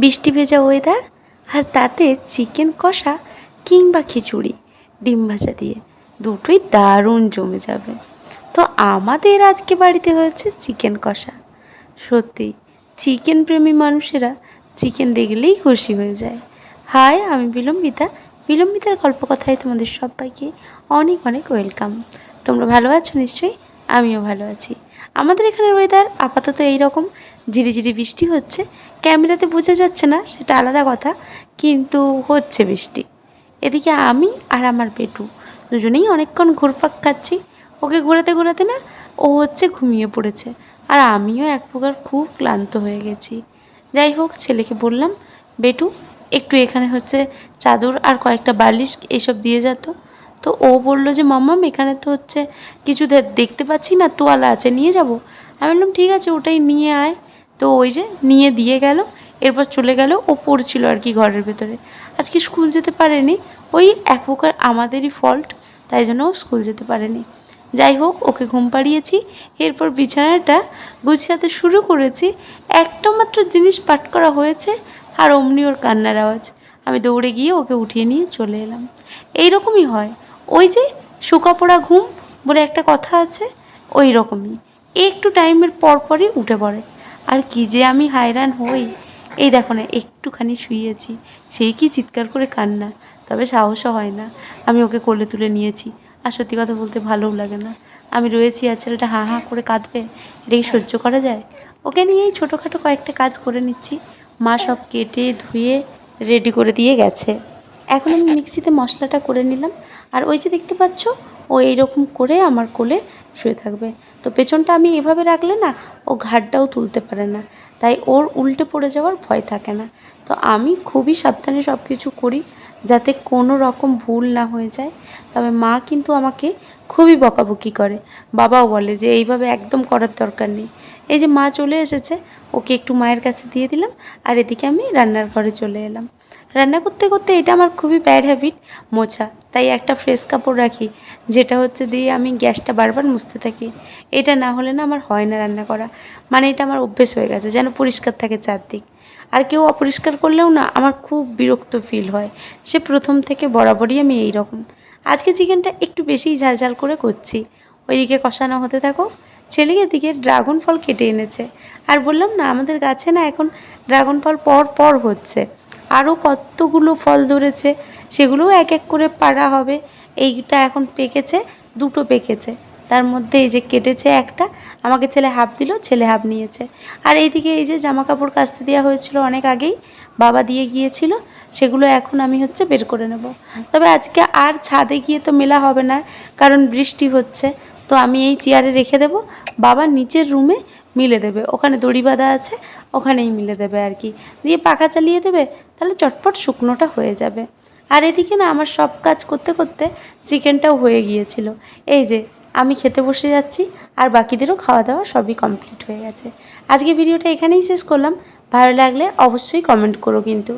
বৃষ্টি ভেজা ওয়েদার আর তাতে চিকেন কষা কিংবা খিচুড়ি, ডিম ভাজা দিয়ে দুটোই দারুণ জমে যাবে। তো আমাদের আজকে বাড়িতে হয়েছে চিকেন কষা। সত্যি, চিকেন প্রেমী মানুষেরা চিকেন দেখলেই খুশি হয়ে যায়। হাই আমি বিলম্বিতা, বিলম্বিতার গল্প কথায় তোমাদের সবাইকে অনেক অনেক ওয়েলকাম। তোমরা ভালো আছো নিশ্চয়ই? আমিও ভালো আছি। আমাদের এখানের ওয়েদার আপাতত এই রকম ঝিরিঝিরি বৃষ্টি হচ্ছে। ক্যামেরাতে বোঝা যাচ্ছে না, সেটা আলাদা কথা, কিন্তু হচ্ছে বৃষ্টি। এদিকে আমি আর আমার পেটু দুজনেই অনেকক্ষণ ঘুরপাক খাচ্ছি। ওকে ঘোরাতে ঘোরাতে না ও হচ্ছে ঘুমিয়ে পড়েছে। আর আমিও এক প্রকার খুব ক্লান্ত হয়ে গেছি। যাই হোক, ছেলেকে বললাম, বেটু, একটু এখানে হচ্ছে চাদর আর কয়েকটা বালিশ এসব দিয়ে যেত তো ও বলল যে মাম্মাম এখানে তো হচ্ছে কিছু দেখতে পাচ্ছি না, তোয়ালা আছে, নিয়ে যাব। আমি বললাম, ঠিক আছে, ওটাই নিয়ে আয়। তো ওই যে নিয়ে দিয়ে গেল, এরপর চলে গেল, ও পড়ছিল আর কি ঘরের ভেতরে। আজকে স্কুল যেতে পারেনি, ওই এক প্রকার আমাদেরই ফল্ট তাই জন্য ও স্কুল যেতে পারেনি। যাই হোক, ওকে ঘুম পাড়িয়েছি, এরপর বিছানাটা গুছিয়াতে শুরু করেছি। একটা মাত্র জিনিস পাঠ করা হয়েছে, আর অমনি ওর কান্নার আওয়াজ। আমি দৌড়ে গিয়ে ওকে উঠিয়ে নিয়ে চলে এলাম। এই রকমই হয়। ওই যে শুকা পোড়া ঘুম বলে একটা কথা আছে, ওই রকমই। একটু টাইমের পর পরই উঠে পড়ে। আর কি যে আমি হায়রান হই। এই দেখো না, একটুখানি শুয়েছি। সেই কি চিৎকার করে কান্না? তবে সাহসও হয় না। আমি ওকে কোলে তুলে নিয়েছি। আর সত্যি কথা বলতে ভালোও লাগে না। আমি রয়েছি আর ছেলেটা হাঁ হাঁ করে কাঁদবে। এটা কি সহ্য করা যায়? ওকে নিয়েই ছোটোখাটো কয়েকটা কাজ করে নিচ্ছি। মা সব কেটে ধুয়ে রেডি করে দিয়ে গেছে। এখন আমি মিক্সিতে মশলাটা করে নিলাম। আর ওই যে দেখতে পাচ্ছ, ও এইরকম করে আমার কোলে শুয়ে থাকবে। তো পেছনটা আমি এভাবে রাখলে না, ও ঘাটটাও তুলতে পারে না। তাই ওর উল্টে পড়ে যাওয়ার ভয় থাকে না। তো আমি খুবই সাবধানে সব কিছু করি। যাতে কোনো রকম ভুল না হয়ে যায়। তবে মা কিন্তু আমাকে খুবই বকাবকি করে। বাবাও বলে যে, এইভাবে একদম করার দরকার নেই। এই যে মা চলে এসেছে, ওকে একটু মায়ের কাছে দিয়ে দিলাম আর এদিকে আমি রান্নার ঘরে চলে এলাম। রান্না করতে করতে এটা আমার খুবই ব্যাড হ্যাবিট মোছা। তাই একটা ফ্রেশ কাপড় রাখি, যেটা হচ্ছে দিয়ে আমি গ্যাসটা বারবার মুছতে থাকি। এটা না হলে না আমার হয় না রান্না করা। মানে এটা আমার অভ্যেস হয়ে গেছে, যেন পরিষ্কার থাকে চারদিক। আর কেউ অপরিষ্কার করলেও না আমার খুব বিরক্ত ফিল হয়। সে প্রথম থেকে বরাবরই আমি এই রকম আজকে চিকেনটা একটু বেশিই ঝাল ঝাল করে করছি। ওইদিকে কষানো হতে থাকো। ছেলেকে দিকে ড্রাগন ফল কেটে এনেছে। আর বললাম না, আমাদের গাছে না এখন ড্রাগন ফল পর পর হচ্ছে। আরও কতগুলো ফল ধরেছে, সেগুলোও এক এক করে পাড়া হবে। এইটা এখন পেকেছে, দুটো পেকেছে। তার মধ্যে এই যে কেটেছে একটা, আমাকে ছেলে হাফ দিল, ছেলে হাফ নিয়েছে। আর এইদিকে এই যে জামা কাপড় কাচতে দেওয়া হয়েছিল অনেক আগেই, বাবা দিয়ে গিয়েছিল, সেগুলো এখন আমি হচ্ছে বের করে নেব। তবে আজকে আর ছাদে গিয়ে তো মেলা হবে না, কারণ বৃষ্টি হচ্ছে, তো আমি এই চেয়ারে রেখে দেব, বাবা নিচের রুমে মিলে দেবে, ওখানে দড়ি বাঁধা আছে, ওখানেই মিলে দেবে আর কি। দিয়ে পাখা চালিয়ে দেবে, তাহলে চটপট শুকনোটা হয়ে যাবে। আর এদিকে না আমার সব কাজ করতে করতে চিকেনটাও হয়ে গিয়েছিল। এই যে আমি খেতে বসে যাচ্ছি আর বাকিদেরও খাওয়া দাওয়া সবই কমপ্লিট হয়ে গেছে। আজকে ভিডিওটা এখানেই শেষ করলাম। ভালো লাগলে অবশ্যই কমেন্ট করো কিন্তু।